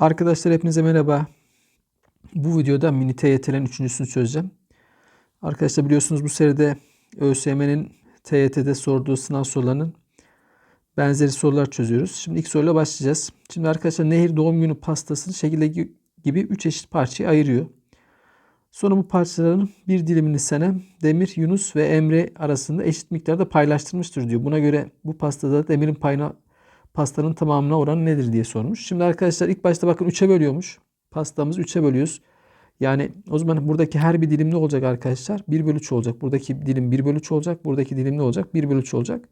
Arkadaşlar hepinize merhaba. Bu videoda mini TYT'lerin üçüncüsünü çözeceğim. Arkadaşlar biliyorsunuz bu seride ÖSYM'nin TYT'de sorduğu sınav sorularının benzeri sorular çözüyoruz. Şimdi ilk soruyla başlayacağız. Şimdi arkadaşlar Nehir doğum günü pastasını şekilde gibi 3 eşit parçaya ayırıyor. Sonra bu parçaların bir dilimini Senem, Demir, Yunus ve Emre arasında eşit miktarda paylaştırmıştır diyor. Buna göre bu pastada Demir'in payına pastanın tamamına oranı nedir diye sormuş. Şimdi arkadaşlar ilk başta bakın 3'e bölüyormuş. Pastamızı 3'e bölüyoruz. Yani o zaman buradaki her bir dilim ne olacak arkadaşlar? 1 bölü 3 olacak. Buradaki dilim 1 bölü 3 olacak. Buradaki dilim ne olacak? 1 bölü 3 olacak.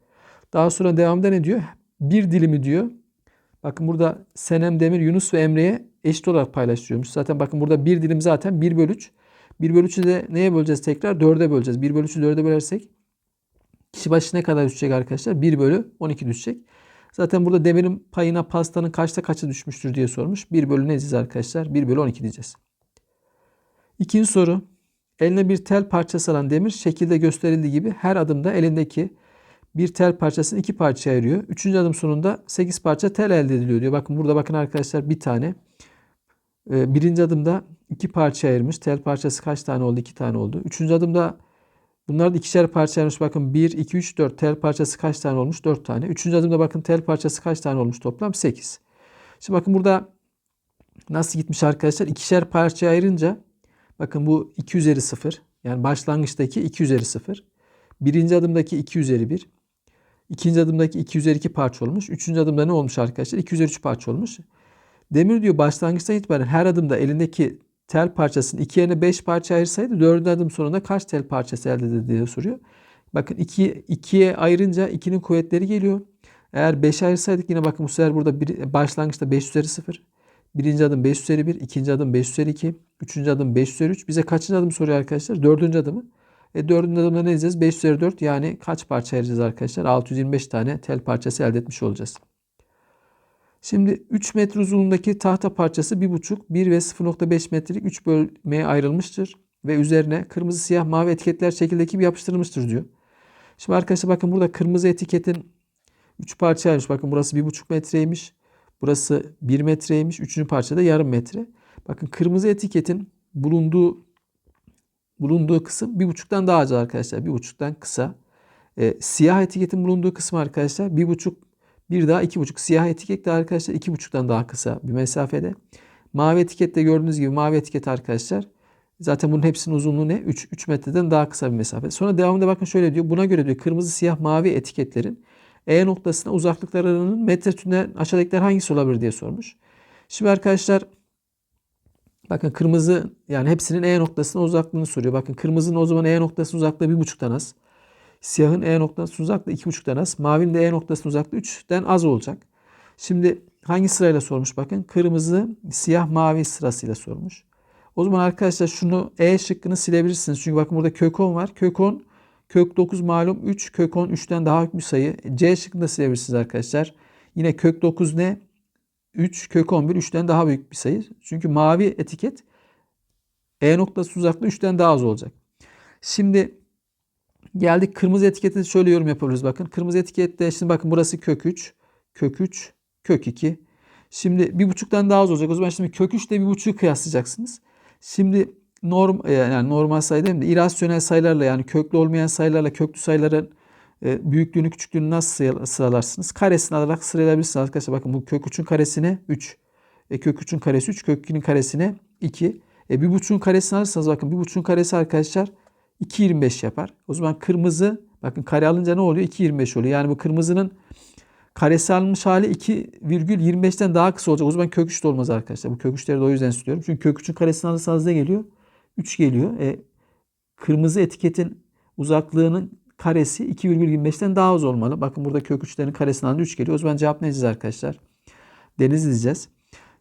Daha sonra devamda ne diyor? Bir dilimi diyor. Bakın burada Senem, Demir, Yunus ve Emre'ye eşit olarak paylaştırıyormuş. Zaten bakın burada bir dilim zaten 1 bölü 3. 1 bölü 3'ü de neye böleceğiz tekrar? 4'e böleceğiz. 1 bölü 3'ü 4'e bölersek kişi başı ne kadar düşecek arkadaşlar? 1 bölü 12 düşecek. Zaten burada demirin payına pastanın kaçta kaçı düşmüştür diye sormuş. 1 bölü ne diyeceğiz arkadaşlar? 1 bölü 12 diyeceğiz. İkinci soru. Eline bir tel parçası alan demir şekilde gösterildiği gibi her adımda elindeki bir tel parçasını iki parçaya ayırıyor. Üçüncü adım sonunda 8 parça tel elde ediliyor diyor. Bakın burada bakın arkadaşlar bir tane. Ee, birinci adımda iki parça ayırmış. Tel parçası kaç tane oldu? İki tane oldu. Üçüncü adımda Bunlar da ikişer parça ayırmış. Bakın 1, 2, 3, 4 tel parçası kaç tane olmuş? 4 tane. Üçüncü adımda bakın tel parçası kaç tane olmuş toplam? 8. Şimdi bakın burada nasıl gitmiş arkadaşlar? İkişer parçaya ayırınca bakın bu 2 üzeri 0. Yani başlangıçtaki 2 üzeri 0. Birinci adımdaki 2 üzeri 1. İkinci adımdaki 2 üzeri 2 parça olmuş. Üçüncü adımda ne olmuş arkadaşlar? 2 üzeri 3 parça olmuş. Demir diyor başlangıçtan itibaren her adımda elindeki tel parçasını 2 yerine 5 parça ayırsaydı 4. adım sonunda kaç tel parçası elde edildi diye soruyor. Bakın 2 2'ye ayırınca 2'nin kuvvetleri geliyor. Eğer 5 ayırsaydık yine bakın bu sefer burada bir, başlangıçta 5 üzeri 0. Birinci adım 5 üzeri 1, ikinci adım 5 üzeri 2, üçüncü adım 5 üzeri 3. Bize kaçıncı adım soruyor arkadaşlar? Dördüncü adımı. E dördüncü adımda ne diyeceğiz? 5 üzeri 4 yani kaç parça ayıracağız arkadaşlar? 625 tane tel parçası elde etmiş olacağız. Şimdi 3 metre uzunluğundaki tahta parçası 1,5, 1 ve 0,5 metrelik 3 bölmeye ayrılmıştır. Ve üzerine kırmızı, siyah, mavi etiketler şekildeki bir yapıştırılmıştır diyor. Şimdi arkadaşlar bakın burada kırmızı etiketin 3 parça ayrılmış. Bakın burası 1,5 metreymiş. Burası 1 metreymiş. Üçüncü parçada yarım metre. Bakın kırmızı etiketin bulunduğu bulunduğu kısım 1,5'tan daha az arkadaşlar. 1,5'tan kısa. E, siyah etiketin bulunduğu kısım arkadaşlar 1,5 bir daha 2,5. Siyah etiket de arkadaşlar 2,5'tan daha kısa bir mesafede. Mavi etikette gördüğünüz gibi mavi etiket arkadaşlar. Zaten bunun hepsinin uzunluğu ne? 3, 3 metreden daha kısa bir mesafe. Sonra devamında bakın şöyle diyor. Buna göre diyor kırmızı, siyah, mavi etiketlerin E noktasına uzaklıklarının metre tünel aşağıdakiler hangisi olabilir diye sormuş. Şimdi arkadaşlar bakın kırmızı yani hepsinin E noktasına uzaklığını soruyor. Bakın kırmızının o zaman E noktasının uzaklığı 1,5'tan az. Siyahın E noktasının uzaklığı 2,5'tan az. Mavinin de E noktasının uzaklığı 3'ten az olacak. Şimdi hangi sırayla sormuş bakın. Kırmızı, siyah, mavi sırasıyla sormuş. O zaman arkadaşlar şunu E şıkkını silebilirsiniz. Çünkü bakın burada kök 10 var. Kök 10, kök 9 malum 3. Kök 10 3'ten daha büyük bir sayı. C şıkkını da silebilirsiniz arkadaşlar. Yine kök 9 ne? 3, kök 11 3'ten daha büyük bir sayı. Çünkü mavi etiket E noktası uzaklığı 3'ten daha az olacak. Şimdi Geldik kırmızı etikette şöyle yorum yapabiliriz bakın. Kırmızı etikette şimdi bakın burası kök 3, kök 3, kök 2. Şimdi bir buçuktan daha az olacak. O zaman şimdi kök 3 ile bir buçuğu kıyaslayacaksınız. Şimdi norm e, yani normal sayı değil mi? İrasyonel sayılarla yani köklü olmayan sayılarla köklü sayıların e, büyüklüğünü küçüklüğünü nasıl sıralarsınız? Karesini alarak sıralayabilirsiniz arkadaşlar. Bakın bu kök 3'ün karesine 3. E, kök 3'ün karesi 3. Kök 2'nin karesine 2. E, bir buçuğun karesini alırsanız bakın bir buçuğun karesi arkadaşlar 2.25 yapar. O zaman kırmızı bakın kare alınca ne oluyor? 2.25 oluyor. Yani bu kırmızının karesi alınmış hali 2,25'ten daha kısa olacak. O zaman kök 3 de olmaz arkadaşlar. Bu kök 3'leri de o yüzden istiyorum. Çünkü kök 3'ün karesini alırsanız ne geliyor? 3 geliyor. E, kırmızı etiketin uzaklığının karesi 2,25'ten daha az olmalı. Bakın burada kök 3'lerin karesini alınca 3 geliyor. O zaman cevap ne diyeceğiz arkadaşlar? Deniz diyeceğiz.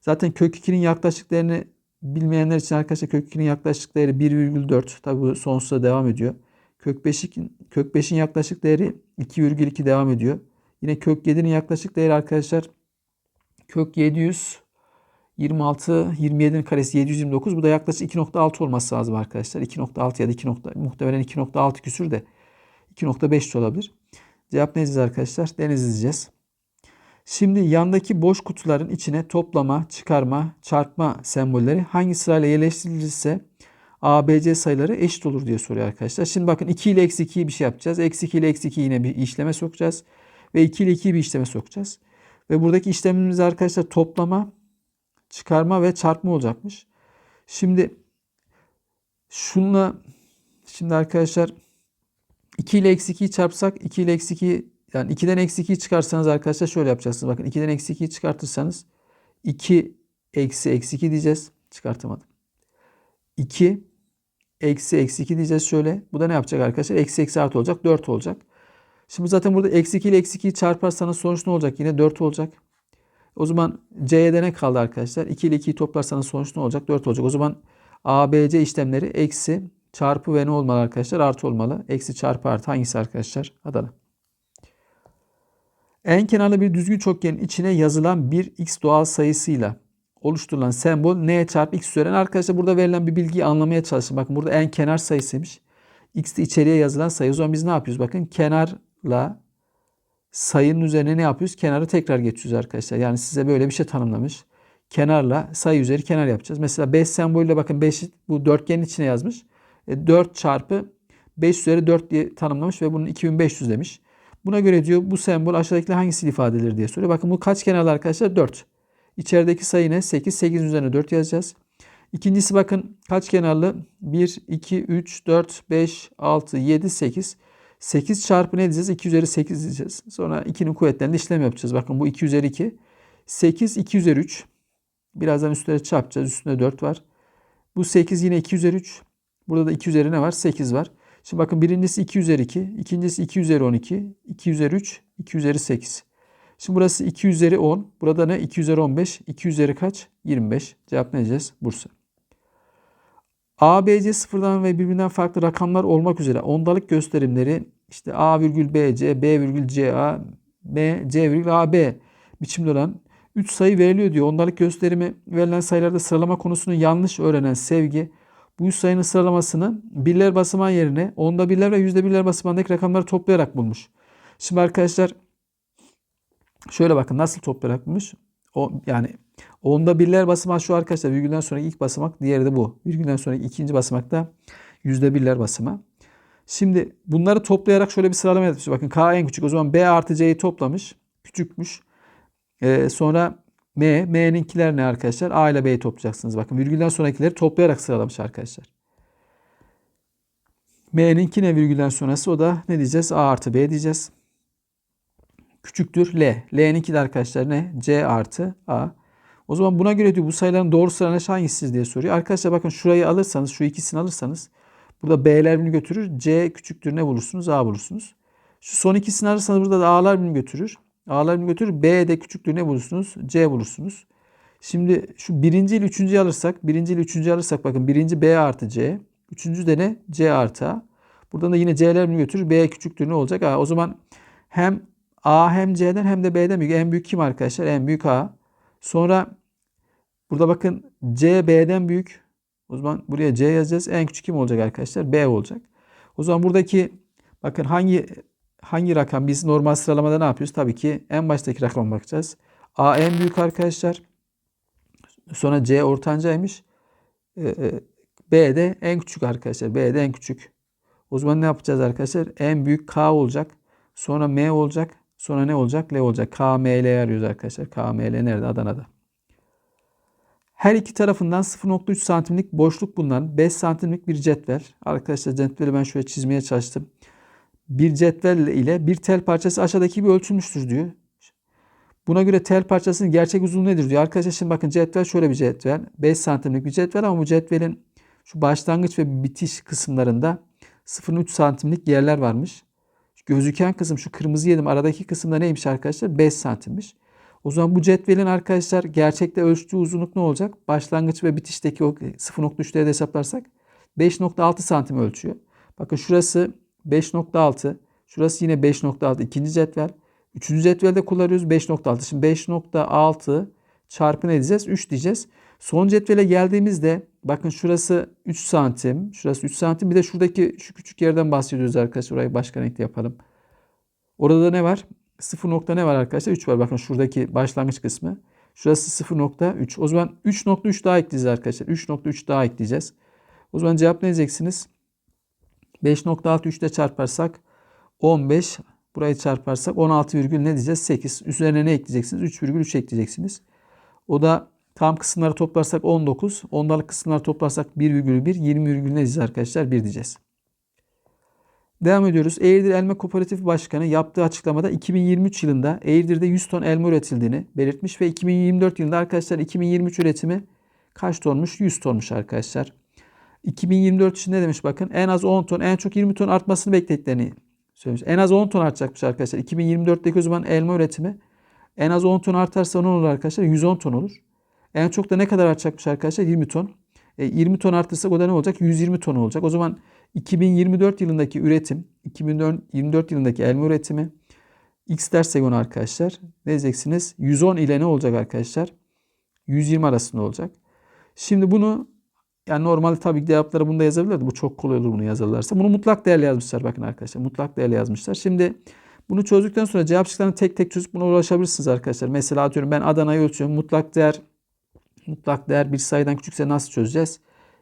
Zaten kök 2'nin yaklaşık değerini Bilmeyenler için arkadaşlar kök 2'nin yaklaşık değeri 1,4. Tabi bu sonsuza devam ediyor. Kök 5'in kök 5'in yaklaşık değeri 2,2 devam ediyor. Yine kök 7'nin yaklaşık değeri arkadaşlar kök 700 26 27'nin karesi 729. Bu da yaklaşık 2.6 olması lazım arkadaşlar. 2.6 ya da 2. muhtemelen 2.6 küsür de 2.5 olabilir. Cevap ne diyeceğiz arkadaşlar? Deniz diyeceğiz. Şimdi yandaki boş kutuların içine toplama, çıkarma, çarpma sembolleri hangi sırayla yerleştirilirse ABC sayıları eşit olur diye soruyor arkadaşlar. Şimdi bakın 2 ile eksi 2'yi bir şey yapacağız. Eksi 2 ile eksi 2'yi yine bir işleme sokacağız. Ve 2 ile 2'yi bir işleme sokacağız. Ve buradaki işlemimiz arkadaşlar toplama, çıkarma ve çarpma olacakmış. Şimdi şunla şimdi arkadaşlar 2 ile eksi 2'yi çarpsak 2 ile eksi 2 yani 2'den eksi 2'yi çıkarsanız arkadaşlar şöyle yapacaksınız. Bakın 2'den eksi 2'yi çıkartırsanız 2 eksi eksi 2 diyeceğiz. Çıkartamadım. 2 eksi eksi 2 diyeceğiz şöyle. Bu da ne yapacak arkadaşlar? Eksi eksi artı olacak. 4 olacak. Şimdi zaten burada eksi 2 ile eksi 2'yi çarparsanız sonuç ne olacak? Yine 4 olacak. O zaman C'ye ne kaldı arkadaşlar? 2 ile 2'yi toplarsanız sonuç ne olacak? 4 olacak. O zaman ABC işlemleri eksi çarpı ve ne olmalı arkadaşlar? Artı olmalı. Eksi çarpı artı hangisi arkadaşlar? Adana. En kenarlı bir düzgün çokgenin içine yazılan bir x doğal sayısıyla oluşturulan sembol n çarpı x üzerinden. Arkadaşlar burada verilen bir bilgiyi anlamaya çalışın. Bakın burada en kenar sayısıymış. X de içeriye yazılan sayı. O zaman biz ne yapıyoruz? Bakın kenarla sayının üzerine ne yapıyoruz? Kenarı tekrar geçiyoruz arkadaşlar. Yani size böyle bir şey tanımlamış. Kenarla sayı üzeri kenar yapacağız. Mesela 5 sembolüyle bakın 5 bu dörtgenin içine yazmış. E, 4 çarpı 5 üzeri 4 diye tanımlamış ve bunun 2500 demiş. Buna göre diyor bu sembol aşağıdakiler hangisi ifade edilir diye soruyor. Bakın bu kaç kenarlı arkadaşlar? 4. İçerideki sayı ne? 8. 8 üzerine 4 yazacağız. İkincisi bakın kaç kenarlı? 1, 2, 3, 4, 5, 6, 7, 8. 8 çarpı ne diyeceğiz? 2 üzeri 8 diyeceğiz. Sonra 2'nin kuvvetlerinde işlem yapacağız. Bakın bu 2 üzeri 2. 8, 2 üzeri 3. Birazdan üstüne çarpacağız. Üstünde 4 var. Bu 8 yine 2 üzeri 3. Burada da 2 üzeri ne var? 8 var. Şimdi bakın birincisi 2 üzeri 2. ikincisi 2 üzeri 12. 2 üzeri 3. 2 üzeri 8. Şimdi burası 2 üzeri 10. Burada ne? 2 üzeri 15. 2 üzeri kaç? 25. Cevap ne diyeceğiz? Bursa. A, B, C sıfırdan ve birbirinden farklı rakamlar olmak üzere ondalık gösterimleri işte A virgül B, C, B virgül C, A, B, C virgül A, B biçimde olan 3 sayı veriliyor diyor. Ondalık gösterimi verilen sayılarda sıralama konusunu yanlış öğrenen Sevgi bu üç sayının sıralamasını birler basamağı yerine onda birler ve yüzde birler basamağındaki rakamları toplayarak bulmuş. Şimdi arkadaşlar şöyle bakın nasıl toplayarak bulmuş. O, yani onda birler basamağı şu arkadaşlar virgülden sonraki ilk basamak diğeri de bu. Virgülden sonraki ikinci basamakta yüzde birler basamağı. Şimdi bunları toplayarak şöyle bir sıralama yapmış. Bakın K en küçük. O zaman B artı C'yi toplamış. Küçükmüş. Ee, sonra M, M'ninkiler ne arkadaşlar? A ile B'yi toplayacaksınız. Bakın virgülden sonrakileri toplayarak sıralamış arkadaşlar. M'ninki ne virgülden sonrası? O da ne diyeceğiz? A artı B diyeceğiz. Küçüktür L. L'ninki de arkadaşlar ne? C artı A. O zaman buna göre diyor bu sayıların doğru sıralaşı hangisi diye soruyor. Arkadaşlar bakın şurayı alırsanız, şu ikisini alırsanız burada B'ler birini götürür. C küçüktür ne bulursunuz? A bulursunuz. Şu son ikisini alırsanız burada da A'lar birini götürür. A'larını götürür. B de küçüklüğü ne bulursunuz? C bulursunuz. Şimdi şu birinci ile üçüncüyü alırsak, birinci ile üçüncüyü alırsak bakın birinci B artı C. Üçüncü de ne? C artı A. Buradan da yine C'ler mi götürür? B küçüktür ne olacak? A. O zaman hem A hem C'den hem de B'den büyük. En büyük kim arkadaşlar? En büyük A. Sonra burada bakın C B'den büyük. O zaman buraya C yazacağız. En küçük kim olacak arkadaşlar? B olacak. O zaman buradaki bakın hangi hangi rakam? Biz normal sıralamada ne yapıyoruz? Tabii ki en baştaki rakama bakacağız. A en büyük arkadaşlar. Sonra C ortancaymış. Ee, e, B de en küçük arkadaşlar. B de en küçük. O zaman ne yapacağız arkadaşlar? En büyük K olacak. Sonra M olacak. Sonra ne olacak? L olacak. K, M, L arıyoruz arkadaşlar. K, M, L nerede? Adana'da. Her iki tarafından 0.3 santimlik boşluk bulunan 5 santimlik bir cetvel. Arkadaşlar cetveli ben şöyle çizmeye çalıştım bir cetvel ile bir tel parçası aşağıdaki gibi ölçülmüştür diyor. Buna göre tel parçasının gerçek uzunluğu nedir diyor. Arkadaşlar şimdi bakın cetvel şöyle bir cetvel. 5 santimlik bir cetvel ama bu cetvelin şu başlangıç ve bitiş kısımlarında 0.3 santimlik yerler varmış. Gözüken kısım şu kırmızı yedim aradaki kısımda neymiş arkadaşlar? 5 santimmiş. O zaman bu cetvelin arkadaşlar gerçekte ölçtüğü uzunluk ne olacak? Başlangıç ve bitişteki o 0.3'leri de hesaplarsak 5.6 santim ölçüyor. Bakın şurası 5.6. Şurası yine 5.6 ikinci cetvel. Üçüncü cetvelde kullanıyoruz 5.6. Şimdi 5.6 çarpı ne diyeceğiz? 3 diyeceğiz. Son cetvele geldiğimizde bakın şurası 3 santim. Şurası 3 santim. Bir de şuradaki şu küçük yerden bahsediyoruz arkadaşlar. Orayı başka renkte yapalım. Orada da ne var? 0 nokta ne var arkadaşlar? 3 var. Bakın şuradaki başlangıç kısmı. Şurası 0.3. O zaman 3.3 daha ekleyeceğiz arkadaşlar. 3.3 daha ekleyeceğiz. O zaman cevap ne diyeceksiniz? 5.6 3 ile çarparsak 15. Burayı çarparsak 16 virgül ne diyeceğiz? 8. Üzerine ne ekleyeceksiniz? 3,3 ekleyeceksiniz. O da tam kısımları toplarsak 19. Ondalık kısımları toplarsak 1,1. 20 virgül ne diyeceğiz arkadaşlar? 1 diyeceğiz. Devam ediyoruz. Eğirdir Elma Kooperatif Başkanı yaptığı açıklamada 2023 yılında Eğirdir'de 100 ton elma üretildiğini belirtmiş ve 2024 yılında arkadaşlar 2023 üretimi kaç tonmuş? 100 tonmuş arkadaşlar. 2024 için ne demiş bakın en az 10 ton en çok 20 ton artmasını beklediklerini söylemiş. En az 10 ton artacakmış arkadaşlar. 2024'teki o zaman elma üretimi en az 10 ton artarsa ne olur arkadaşlar? 110 ton olur. En çok da ne kadar artacakmış arkadaşlar? 20 ton. E, 20 ton artırsak o da ne olacak? 120 ton olacak. O zaman 2024 yılındaki üretim, 2024 yılındaki elma üretimi X dersek onu arkadaşlar ne diyeceksiniz? 110 ile ne olacak arkadaşlar? 120 arasında olacak. Şimdi bunu yani normalde tabii ki cevapları bunda yazabilirdi. Bu çok kolay olur bunu yazarlarsa. Bunu mutlak değerli yazmışlar bakın arkadaşlar. Mutlak değerli yazmışlar. Şimdi bunu çözdükten sonra cevap şıklarını tek tek çözüp buna ulaşabilirsiniz arkadaşlar. Mesela atıyorum ben Adana'yı ölçüyorum. Mutlak değer mutlak değer bir sayıdan küçükse nasıl çözeceğiz?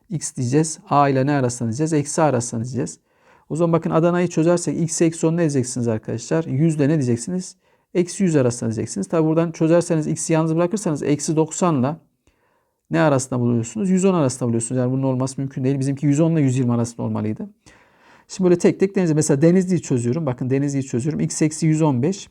x diyeceğiz. A ile ne arasında diyeceğiz? Eksi A arasında diyeceğiz. O zaman bakın Adana'yı çözersek x eksi 10 ne diyeceksiniz arkadaşlar? 100 ile ne diyeceksiniz? Eksi 100 arasında diyeceksiniz. Tabi buradan çözerseniz x'i yalnız bırakırsanız eksi 90 ile ne arasında buluyorsunuz? 110 arasında buluyorsunuz. Yani bunun olması mümkün değil. Bizimki 110 ile 120 arasında olmalıydı. Şimdi böyle tek tek denizli. Mesela Denizli'yi çözüyorum. Bakın Denizli'yi çözüyorum. x eksi 115.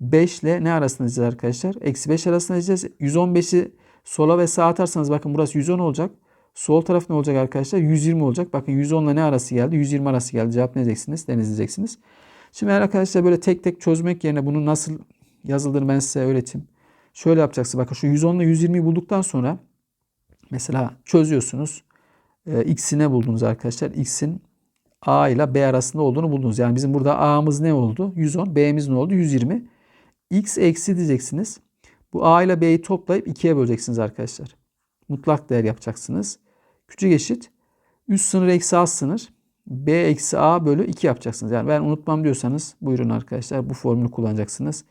5 ile ne arasında diyeceğiz arkadaşlar? Eksi 5 arasında diyeceğiz. 115'i sola ve sağa atarsanız bakın burası 110 olacak. Sol taraf ne olacak arkadaşlar? 120 olacak. Bakın 110 ile ne arası geldi? 120 arası geldi. Cevap ne diyeceksiniz? Denizleyeceksiniz. Şimdi eğer arkadaşlar böyle tek tek çözmek yerine bunu nasıl yazıldığını ben size öğreteyim. Şöyle yapacaksınız. Bakın şu 110 ile 120'yi bulduktan sonra mesela çözüyorsunuz. Ee, X'i ne buldunuz arkadaşlar? X'in A ile B arasında olduğunu buldunuz. Yani bizim burada A'mız ne oldu? 110. B'miz ne oldu? 120. X eksi diyeceksiniz. Bu A ile B'yi toplayıp 2'ye böleceksiniz arkadaşlar. Mutlak değer yapacaksınız. Küçük eşit. Üst sınır eksi alt sınır. B eksi A bölü 2 yapacaksınız. Yani ben unutmam diyorsanız buyurun arkadaşlar bu formülü kullanacaksınız.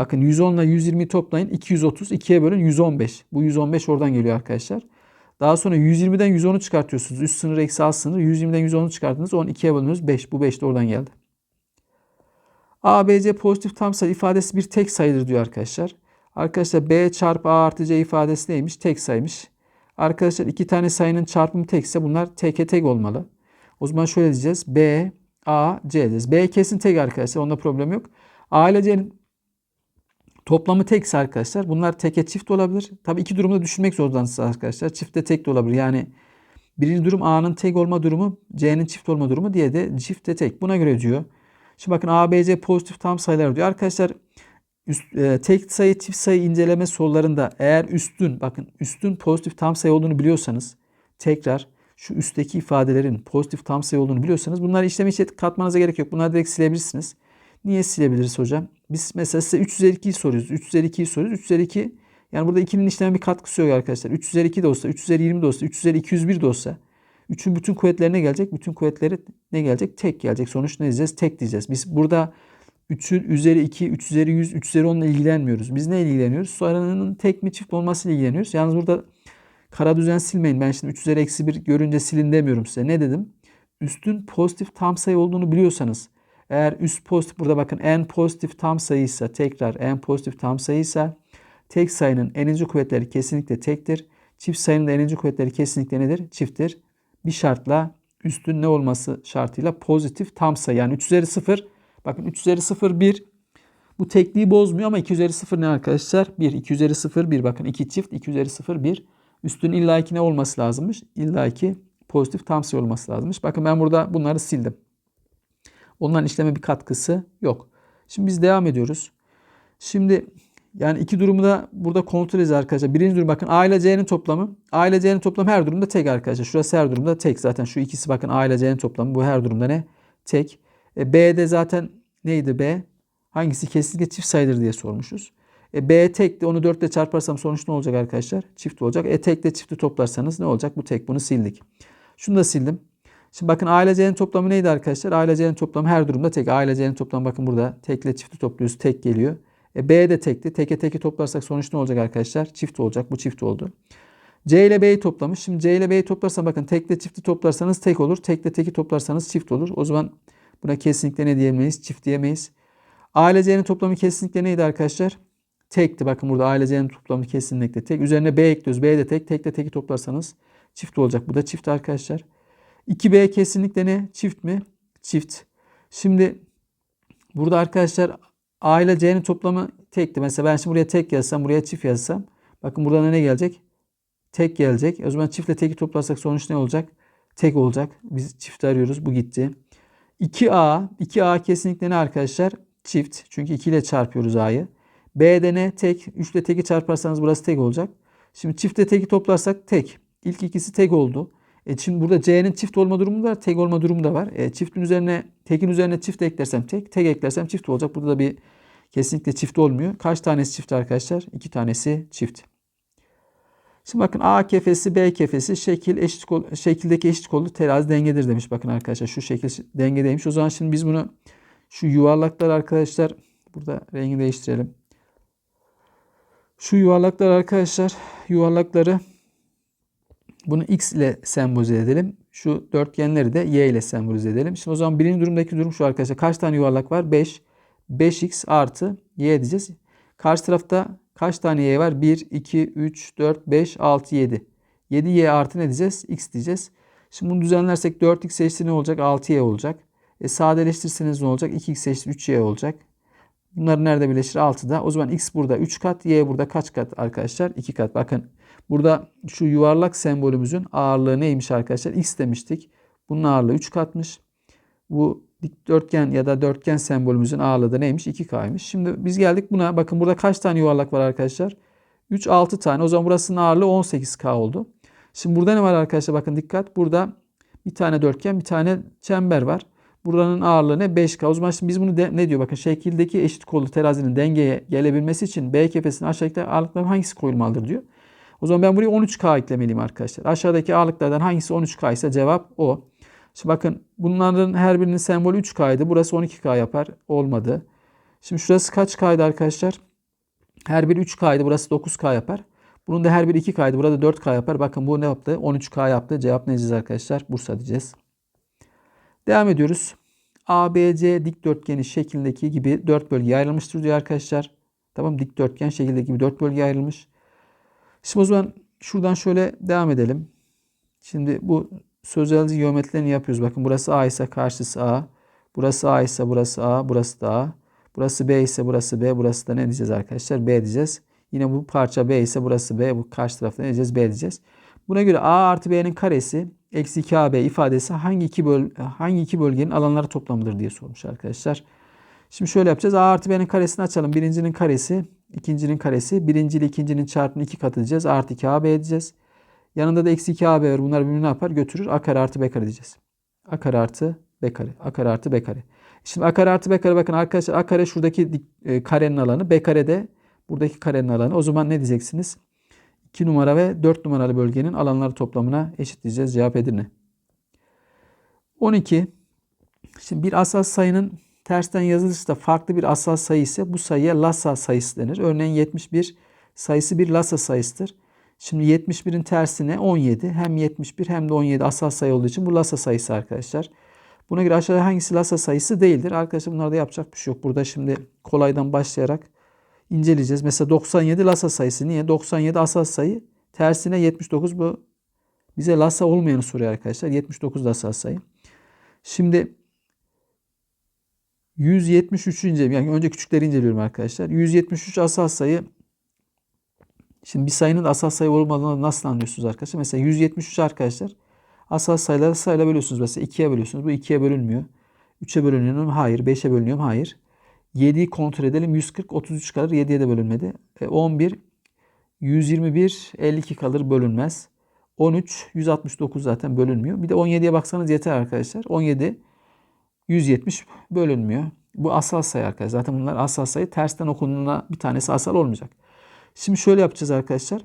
Bakın 110 ile 120 toplayın. 230. 2'ye bölün 115. Bu 115 oradan geliyor arkadaşlar. Daha sonra 120'den 110'u çıkartıyorsunuz. Üst sınır eksi alt sınır. 120'den 110'u çıkarttınız. 10 2'ye bölünüz 5. Bu 5 de oradan geldi. A, B, C pozitif tam sayı ifadesi bir tek sayıdır diyor arkadaşlar. Arkadaşlar B çarpı A artı C ifadesi neymiş? Tek sayıymış. Arkadaşlar iki tane sayının çarpımı tekse bunlar teke tek olmalı. O zaman şöyle diyeceğiz. B, A, C diyeceğiz. B kesin tek arkadaşlar. Onda problem yok. A ile C'nin toplamı tekse arkadaşlar bunlar teke çift olabilir. Tabii iki durumda düşünmek zorundasınız arkadaşlar. Çifte tek de olabilir. Yani birinci durum A'nın tek olma durumu, C'nin çift olma durumu diye de çifte tek. Buna göre diyor. Şimdi bakın A, B, C pozitif tam sayılar diyor. Arkadaşlar üst, e, tek sayı çift sayı inceleme sorularında eğer üstün bakın üstün pozitif tam sayı olduğunu biliyorsanız tekrar şu üstteki ifadelerin pozitif tam sayı olduğunu biliyorsanız bunları işleme hiç katmanıza gerek yok. Bunları direkt silebilirsiniz. Niye silebiliriz hocam? Biz mesela size 3 üzeri 2'yi soruyoruz. 3 üzeri 2'yi soruyoruz. 3 üzeri 2 yani burada 2'nin işleme bir katkısı yok arkadaşlar. 3 üzeri 2 de olsa, 3 üzeri 20 de olsa, 3 üzeri 201 de olsa 3'ün bütün kuvvetlerine gelecek. Bütün kuvvetleri ne gelecek? Tek gelecek. Sonuç ne diyeceğiz? Tek diyeceğiz. Biz burada 3'ün üzeri 2, 3 üzeri 100, 3 üzeri 10 ile ilgilenmiyoruz. Biz ne ilgileniyoruz? Sayının tek mi çift olmasıyla ilgileniyoruz. Yalnız burada kara düzen silmeyin. Ben şimdi 3 üzeri eksi 1 görünce silin demiyorum size. Ne dedim? Üstün pozitif tam sayı olduğunu biliyorsanız eğer üst pozitif burada bakın en pozitif tam sayıysa tekrar en pozitif tam sayıysa tek sayının eninci kuvvetleri kesinlikle tektir. Çift sayının da eninci kuvvetleri kesinlikle nedir? Çifttir. Bir şartla üstün ne olması şartıyla pozitif tam sayı. Yani 3 üzeri 0 Bakın 3 üzeri 0 1. Bu tekliği bozmuyor ama 2 üzeri 0 ne arkadaşlar? 1. 2 üzeri 0 1. Bakın 2 çift 2 üzeri 0 1. Üstün illa 2 ne olması lazımmış? İlla 2 pozitif tam sayı olması lazımmış. Bakın ben burada bunları sildim. Onların işleme bir katkısı yok. Şimdi biz devam ediyoruz. Şimdi yani iki durumu da burada kontrol edeceğiz arkadaşlar. Birinci durum bakın A ile C'nin toplamı. A ile C'nin toplamı her durumda tek arkadaşlar. Şurası her durumda tek. Zaten şu ikisi bakın A ile C'nin toplamı. Bu her durumda ne? Tek. E, B'de zaten neydi B? Hangisi kesinlikle çift sayıdır diye sormuşuz. E, B tek de onu 4 ile çarparsam sonuç ne olacak arkadaşlar? Çift olacak. E tek de çifti toplarsanız ne olacak? Bu tek bunu sildik. Şunu da sildim. Şimdi bakın A ile C'nin toplamı neydi arkadaşlar? A ile C'nin toplamı her durumda tek. A ile C'nin toplamı bakın burada tekle çifti topluyoruz. Tek geliyor. E, B de tekti. Teke teki toplarsak sonuç ne olacak arkadaşlar? Çift olacak. Bu çift oldu. C ile B'yi toplamış. Şimdi C ile B'yi toplarsan bakın tekle çifti toplarsanız tek olur. Tekle teki toplarsanız çift olur. O zaman buna kesinlikle ne diyemeyiz? Çift diyemeyiz. A toplamı kesinlikle neydi arkadaşlar? Tekti. Bakın burada A toplamı kesinlikle tek. Üzerine B ekliyoruz. B de tek. Tekle teki toplarsanız çift olacak. Bu da çift arkadaşlar. 2B kesinlikle ne? Çift mi? Çift. Şimdi burada arkadaşlar A ile C'nin toplamı tekti. Mesela ben şimdi buraya tek yazsam, buraya çift yazsam. Bakın buradan ne gelecek? Tek gelecek. O zaman çiftle teki toplarsak sonuç ne olacak? Tek olacak. Biz çift arıyoruz. Bu gitti. 2A. 2A kesinlikle ne arkadaşlar? Çift. Çünkü 2 ile çarpıyoruz A'yı. B'de ne? Tek. 3 ile teki çarparsanız burası tek olacak. Şimdi çiftle teki toplarsak tek. İlk ikisi tek oldu. E şimdi burada C'nin çift olma durumu da var, tek olma durumu da var. E çiftin üzerine, tekin üzerine çift eklersem tek, tek eklersem çift olacak. Burada da bir kesinlikle çift olmuyor. Kaç tanesi çift arkadaşlar? İki tanesi çift. Şimdi bakın A kefesi, B kefesi şekil eşit kol, şekildeki eşit kollu terazi dengedir demiş. Bakın arkadaşlar şu şekil dengedeymiş. O zaman şimdi biz bunu şu yuvarlaklar arkadaşlar burada rengi değiştirelim. Şu yuvarlaklar arkadaşlar yuvarlakları bunu x ile sembolize edelim. Şu dörtgenleri de y ile sembolize edelim. Şimdi o zaman birinci durumdaki durum şu arkadaşlar. Kaç tane yuvarlak var? 5. 5x artı y diyeceğiz. Karşı tarafta kaç tane y var? 1, 2, 3, 4, 5, 6, 7. 7y artı ne diyeceğiz? x diyeceğiz. Şimdi bunu düzenlersek 4x eşittir ne olacak? 6y olacak. E sadeleştirirseniz ne olacak? 2x eşittir 3y olacak. Bunlar nerede birleşir? 6'da. O zaman x burada 3 kat, y burada kaç kat arkadaşlar? 2 kat. Bakın burada şu yuvarlak sembolümüzün ağırlığı neymiş arkadaşlar? x demiştik. Bunun ağırlığı 3 katmış. Bu dikdörtgen ya da dörtgen sembolümüzün ağırlığı da neymiş? 2K'ymış. Şimdi biz geldik buna. Bakın burada kaç tane yuvarlak var arkadaşlar? 3, 6 tane. O zaman burasının ağırlığı 18K oldu. Şimdi burada ne var arkadaşlar? Bakın dikkat. Burada bir tane dörtgen, bir tane çember var. Buranın ağırlığı ne? 5K. O zaman şimdi biz bunu de, ne diyor? Bakın şekildeki eşit kollu terazinin dengeye gelebilmesi için B kefesinin aşağıdaki ağırlıkların hangisi koyulmalıdır diyor. O zaman ben buraya 13K eklemeliyim arkadaşlar. Aşağıdaki ağırlıklardan hangisi 13K ise cevap o. Şimdi bakın bunların her birinin sembolü 3K'ydı. Burası 12K yapar. Olmadı. Şimdi şurası kaç K'ydı arkadaşlar? Her biri 3K'ydı. Burası 9K yapar. Bunun da her biri 2K'ydı. Burada 4K yapar. Bakın bu ne yaptı? 13K yaptı. Cevap ne diyeceğiz arkadaşlar? Bursa diyeceğiz. Devam ediyoruz. ABC dikdörtgeni şeklindeki gibi 4 bölgeye ayrılmıştır diyor arkadaşlar. Tamam dikdörtgen şekildeki gibi 4 bölgeye ayrılmış. Şimdi o zaman şuradan şöyle devam edelim. Şimdi bu sözel geometrilerini yapıyoruz. Bakın burası A ise karşısı A. Burası A ise burası A. Burası da A. Burası B ise burası B. Burası da ne diyeceğiz arkadaşlar? B diyeceğiz. Yine bu parça B ise burası B. Bu karşı tarafta ne diyeceğiz? B diyeceğiz. Buna göre A artı B'nin karesi eksi 2AB ifadesi hangi iki, böl hangi iki bölgenin alanları toplamıdır diye sormuş arkadaşlar. Şimdi şöyle yapacağız. A artı B'nin karesini açalım. Birincinin karesi, ikincinin karesi. Birinci ile ikincinin çarpımını iki katı diyeceğiz. Artı 2AB diyeceğiz. Yanında da eksi 2AB var. Bunlar birbirini ne yapar? Götürür. A kare artı B kare diyeceğiz. A kare artı B kare. A kare artı B kare. Şimdi A kare artı B kare bakın arkadaşlar A kare şuradaki e, karenin alanı. B kare de buradaki karenin alanı. O zaman ne diyeceksiniz? 2 numara ve 4 numaralı bölgenin alanları toplamına eşitleyeceğiz. Cevap Edirne. 12. Şimdi bir asal sayının tersten yazılırsa da farklı bir asal sayı ise bu sayıya Lassa sayısı denir. Örneğin 71 sayısı bir Lassa sayısıdır. Şimdi 71'in tersine 17. Hem 71 hem de 17 asal sayı olduğu için bu Lassa sayısı arkadaşlar. Buna göre aşağıda hangisi Lassa sayısı değildir? Arkadaşlar bunlarda yapacak bir şey yok. Burada şimdi kolaydan başlayarak inceleyeceğiz. Mesela 97 Lassa sayısı. Niye? 97 asal sayı. Tersine 79 bu bize Lassa olmayanı soruyor arkadaşlar. 79 da asal sayı. Şimdi 173. yani önce küçükleri inceliyorum arkadaşlar. 173 asal sayı Şimdi bir sayının asal sayı olmadığını nasıl anlıyorsunuz arkadaşlar? Mesela 173 arkadaşlar. Asal sayıları sayıyla bölüyorsunuz. Mesela 2'ye bölüyorsunuz. Bu 2'ye bölünmüyor. 3'e bölünüyor mu? Hayır. 5'e bölünüyor mu? Hayır. 7'yi kontrol edelim. 140, 33 kalır. 7'ye de bölünmedi. E, 11, 121, 52 kalır. Bölünmez. 13, 169 zaten bölünmüyor. Bir de 17'ye baksanız yeter arkadaşlar. 17, 170 bölünmüyor. Bu asal sayı arkadaşlar. Zaten bunlar asal sayı. Tersten okunduğunda bir tanesi asal olmayacak. Şimdi şöyle yapacağız arkadaşlar.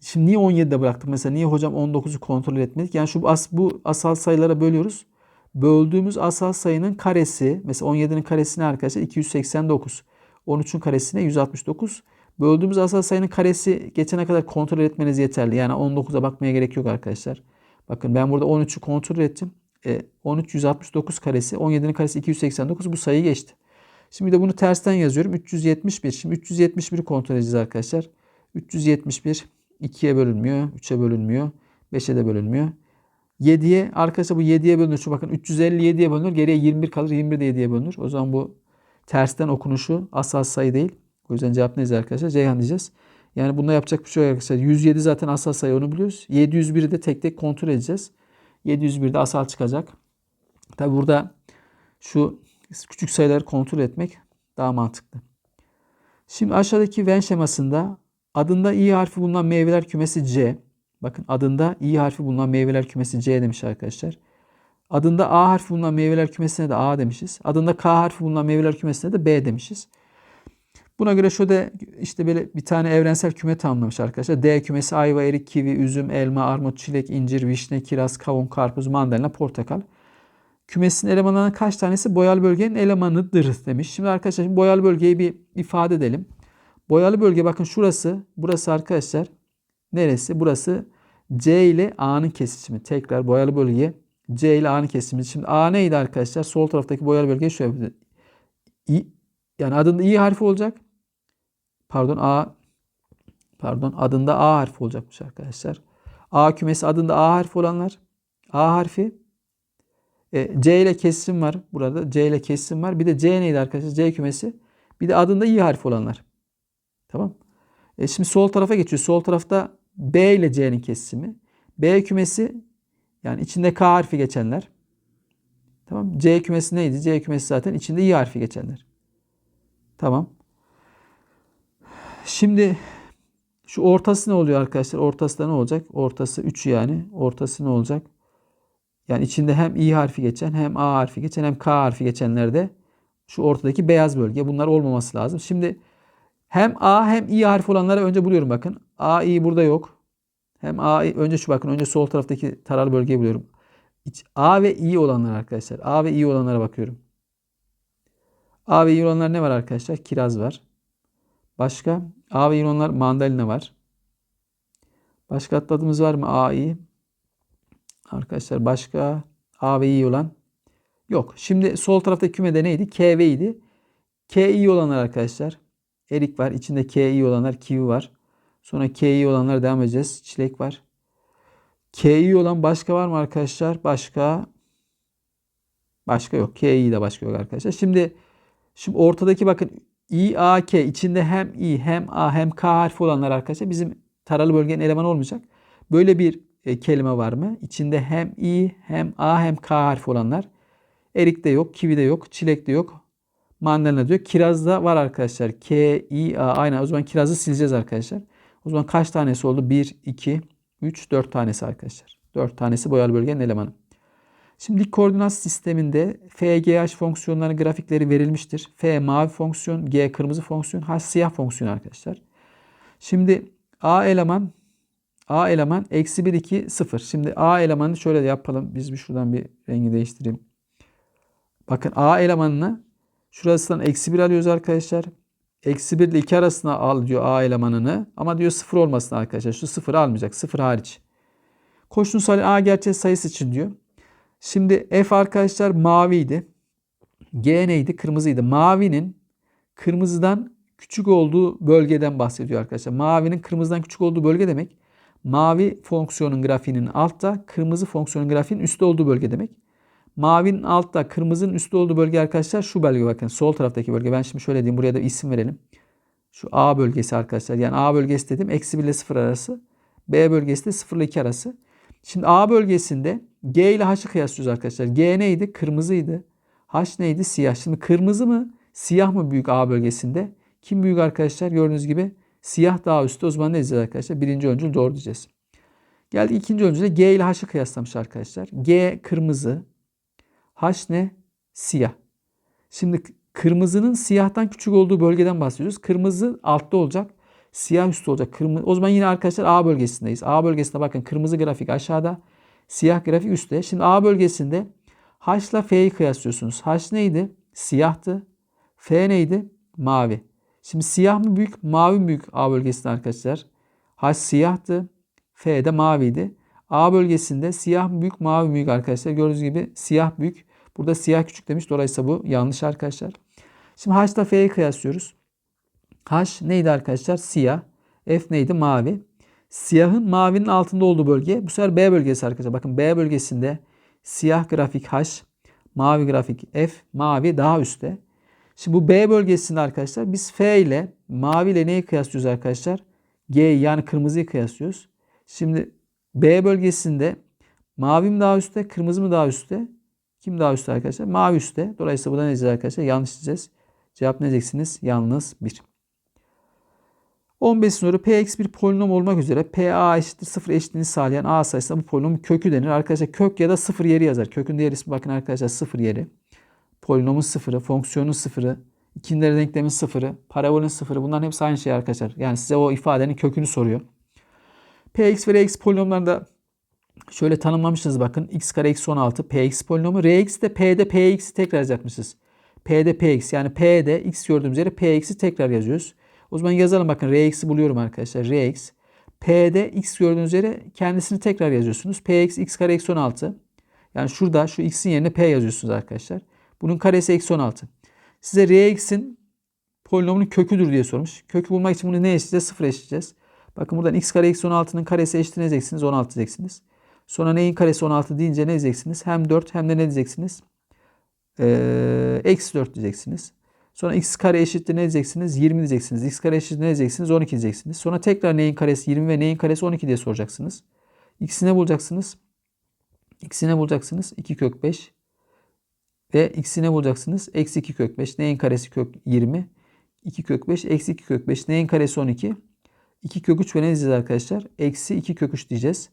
Şimdi niye 17'de bıraktık? Mesela niye hocam 19'u kontrol etmedik? Yani şu as, bu asal sayılara bölüyoruz. Böldüğümüz asal sayının karesi mesela 17'nin karesi ne arkadaşlar? 289. 13'ün karesine 169. Böldüğümüz asal sayının karesi geçene kadar kontrol etmeniz yeterli. Yani 19'a bakmaya gerek yok arkadaşlar. Bakın ben burada 13'ü kontrol ettim. E, 13 169 karesi 17'nin karesi 289 bu sayı geçti. Şimdi de bunu tersten yazıyorum. 371. Şimdi 371'i kontrol edeceğiz arkadaşlar. 371 2'ye bölünmüyor. 3'e bölünmüyor. 5'e de bölünmüyor. 7'ye arkadaşlar bu 7'ye bölünür. Şu bakın 357'ye bölünür. Geriye 21 kalır. 21 de 7'ye bölünür. O zaman bu tersten okunuşu asal sayı değil. O yüzden cevap neyiz arkadaşlar? Ceyhan diyeceğiz. Yani bunda yapacak bir şey yok arkadaşlar. 107 zaten asal sayı onu biliyoruz. 701'i de tek tek kontrol edeceğiz. 701'de asal çıkacak. Tabi burada şu küçük sayıları kontrol etmek daha mantıklı. Şimdi aşağıdaki Venn şemasında adında i harfi bulunan meyveler kümesi C. Bakın adında i harfi bulunan meyveler kümesi C demiş arkadaşlar. Adında A harfi bulunan meyveler kümesine de A demişiz. Adında K harfi bulunan meyveler kümesine de B demişiz. Buna göre şöyle işte böyle bir tane evrensel küme tanımlamış arkadaşlar. D kümesi ayva, erik, kivi, üzüm, elma, armut, çilek, incir, vişne, kiraz, kavun, karpuz, mandalina, portakal. Kümesin elemanlarından kaç tanesi boyalı bölgenin elemanıdır demiş. Şimdi arkadaşlar şimdi boyalı bölgeyi bir ifade edelim. Boyalı bölge bakın şurası. Burası arkadaşlar neresi? Burası C ile A'nın kesişimi. Tekrar boyalı bölgeye C ile A'nın kesişimi. Şimdi A neydi arkadaşlar? Sol taraftaki boyalı bölge şöyle. İ, yani adında İ harfi olacak. Pardon A pardon adında A harfi olacakmış arkadaşlar. A kümesi adında A harfi olanlar A harfi e, C ile kesim var burada. C ile kesim var. Bir de C neydi arkadaşlar? C kümesi. Bir de adında İ harfi olanlar. Tamam. E, şimdi sol tarafa geçiyor. Sol tarafta B ile C'nin kesimi. B kümesi yani içinde K harfi geçenler. Tamam. C kümesi neydi? C kümesi zaten içinde İ harfi geçenler. Tamam. Şimdi şu ortası ne oluyor arkadaşlar? Ortası da ne olacak? Ortası 3 yani. Ortası ne olacak? Yani içinde hem i harfi geçen hem a harfi geçen hem k harfi geçenlerde şu ortadaki beyaz bölge. Bunlar olmaması lazım. Şimdi hem a hem i harfi olanları önce buluyorum bakın. a i burada yok. Hem a i, önce şu bakın önce sol taraftaki taralı bölgeyi buluyorum. a ve i olanlar arkadaşlar. a ve i olanlara bakıyorum. A ve i olanlar ne var arkadaşlar? Kiraz var. Başka? A ve i olanlar mandalina var. Başka atladığımız var mı? A, i. Arkadaşlar başka A ve i olan yok. Şimdi sol tarafta kümede neydi? K ve i'di. K, i olanlar arkadaşlar. Erik var. İçinde K, i olanlar kivi var. Sonra K, i olanlar devam edeceğiz. Çilek var. K, i olan başka var mı arkadaşlar? Başka başka yok. K, i de başka yok arkadaşlar. Şimdi şimdi ortadaki bakın I, A, K içinde hem I hem A hem K harfi olanlar arkadaşlar bizim taralı bölgenin elemanı olmayacak. Böyle bir e, kelime var mı? İçinde hem i hem a hem k harfi olanlar. Erik de yok, kivi de yok, çilek de yok. Mandalina diyor. Kirazda var arkadaşlar. K, I, A. Aynen o zaman kirazı sileceğiz arkadaşlar. O zaman kaç tanesi oldu? 1, 2, 3, 4 tanesi arkadaşlar. 4 tanesi boyalı bölgenin elemanı. Şimdi koordinat sisteminde F, G, H fonksiyonlarının grafikleri verilmiştir. F mavi fonksiyon, G kırmızı fonksiyon, H siyah fonksiyon arkadaşlar. Şimdi A eleman A eleman eksi 1, 2, 0. Şimdi A elemanını şöyle yapalım. Biz bir şuradan bir rengi değiştireyim. Bakın A elemanını şurasından eksi 1 alıyoruz arkadaşlar. Eksi 1 ile 2 arasına al diyor A elemanını. Ama diyor 0 olmasın arkadaşlar. Şu 0 almayacak. 0 hariç. Koşulun sayı A gerçek sayısı için diyor. Şimdi F arkadaşlar maviydi. G neydi? Kırmızıydı. Mavinin kırmızıdan küçük olduğu bölgeden bahsediyor arkadaşlar. Mavinin kırmızıdan küçük olduğu bölge demek mavi fonksiyonun grafiğinin altta, kırmızı fonksiyonun grafiğinin üstte olduğu bölge demek. Mavinin altta, kırmızının üstte olduğu bölge arkadaşlar şu bölge bakın. Sol taraftaki bölge. Ben şimdi şöyle diyeyim. Buraya da isim verelim. Şu A bölgesi arkadaşlar. Yani A bölgesi dedim. Eksi 1 ile 0 arası. B bölgesi de 0 ile 2 arası. Şimdi A bölgesinde G ile H'ı kıyaslıyoruz arkadaşlar. G neydi? Kırmızıydı. H neydi? Siyah. Şimdi kırmızı mı? Siyah mı büyük A bölgesinde? Kim büyük arkadaşlar? Gördüğünüz gibi Siyah daha üstte o zaman ne diyeceğiz arkadaşlar? Birinci öncül doğru diyeceğiz. Geldik ikinci öncüle G ile H'ı kıyaslamış arkadaşlar. G kırmızı. H ne? Siyah. Şimdi kırmızının siyahtan küçük olduğu bölgeden bahsediyoruz. Kırmızı altta olacak. Siyah üstte olacak. Kırmızı. O zaman yine arkadaşlar A bölgesindeyiz. A bölgesinde bakın kırmızı grafik aşağıda. Siyah grafik üstte. Şimdi A bölgesinde H ile F'yi kıyaslıyorsunuz. H neydi? Siyahtı. F neydi? Mavi. Şimdi siyah mı büyük, mavi mi büyük A bölgesinde arkadaşlar? H siyahtı. F de maviydi. A bölgesinde siyah mı büyük, mavi mi büyük arkadaşlar? Gördüğünüz gibi siyah büyük. Burada siyah küçük demiş. Dolayısıyla bu yanlış arkadaşlar. Şimdi H ile F'yi kıyaslıyoruz. H neydi arkadaşlar? Siyah. F neydi? Mavi. Siyahın mavinin altında olduğu bölge. Bu sefer B bölgesi arkadaşlar. Bakın B bölgesinde siyah grafik H, mavi grafik F, mavi daha üstte. Şimdi bu B bölgesinde arkadaşlar biz F ile mavi ile neyi kıyaslıyoruz arkadaşlar? G yani kırmızıyı kıyaslıyoruz. Şimdi B bölgesinde mavi mi daha üstte, kırmızı mı daha üstte? Kim daha üstte arkadaşlar? Mavi üstte. Dolayısıyla burada ne diyeceğiz arkadaşlar? Yanlış diyeceğiz. Cevap ne diyeceksiniz? Yalnız 1. 15 soru Px bir polinom olmak üzere Pa eşittir 0 eşitliğini sağlayan A sayısına bu polinomun kökü denir. Arkadaşlar kök ya da 0 yeri yazar. Kökün diğer ismi bakın arkadaşlar 0 yeri. Polinomun sıfırı, fonksiyonun sıfırı, ikinleri denklemin sıfırı, parabolün sıfırı bunların hepsi aynı şey arkadaşlar. Yani size o ifadenin kökünü soruyor. Px ve Rx polinomlarında şöyle tanımlamışsınız bakın. x kare eksi 16 px polinomu. Rx de p'de px'i tekrar yazacakmışız. P'de px yani p'de x gördüğümüz yere px'i tekrar yazıyoruz. O zaman yazalım bakın Rx'i buluyorum arkadaşlar. Rx. P'de x gördüğünüz yere kendisini tekrar yazıyorsunuz. Px x kare eksi 16. Yani şurada şu x'in yerine p yazıyorsunuz arkadaşlar. Bunun karesi eksi 16. Size Rx'in polinomunun köküdür diye sormuş. Kökü bulmak için bunu ne eşitleyeceğiz? Sıfır eşitleyeceğiz. Bakın buradan x kare eksi 16'nın karesi eşittir ne diyeceksiniz? 16 diyeceksiniz. Sonra neyin karesi 16 deyince ne diyeceksiniz? Hem 4 hem de ne diyeceksiniz? Ee, eksi 4 diyeceksiniz. Sonra x kare eşittir ne diyeceksiniz? 20 diyeceksiniz. x kare eşittir ne diyeceksiniz? 12 diyeceksiniz. Sonra tekrar neyin karesi 20 ve neyin karesi 12 diye soracaksınız. X'i ne bulacaksınız? X'i ne bulacaksınız? 2 kök 5. Ve x'i ne bulacaksınız? Eksi 2 kök 5. Neyin karesi kök 20? 2 kök 5. Eksi 2 kök 5. Neyin karesi 12? 2 kök 3 ve ne diyeceğiz arkadaşlar? Eksi 2 kök 3 diyeceğiz.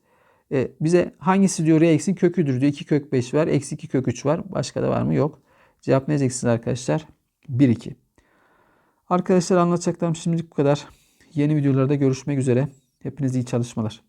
E, bize hangisi diyor Rx'in köküdür diyor. 2 kök 5 var. Eksi 2 kök 3 var. Başka da var mı? Yok. Cevap ne diyeceksiniz arkadaşlar? 1, 2. Arkadaşlar anlatacaklarım şimdilik bu kadar. Yeni videolarda görüşmek üzere. Hepinize iyi çalışmalar.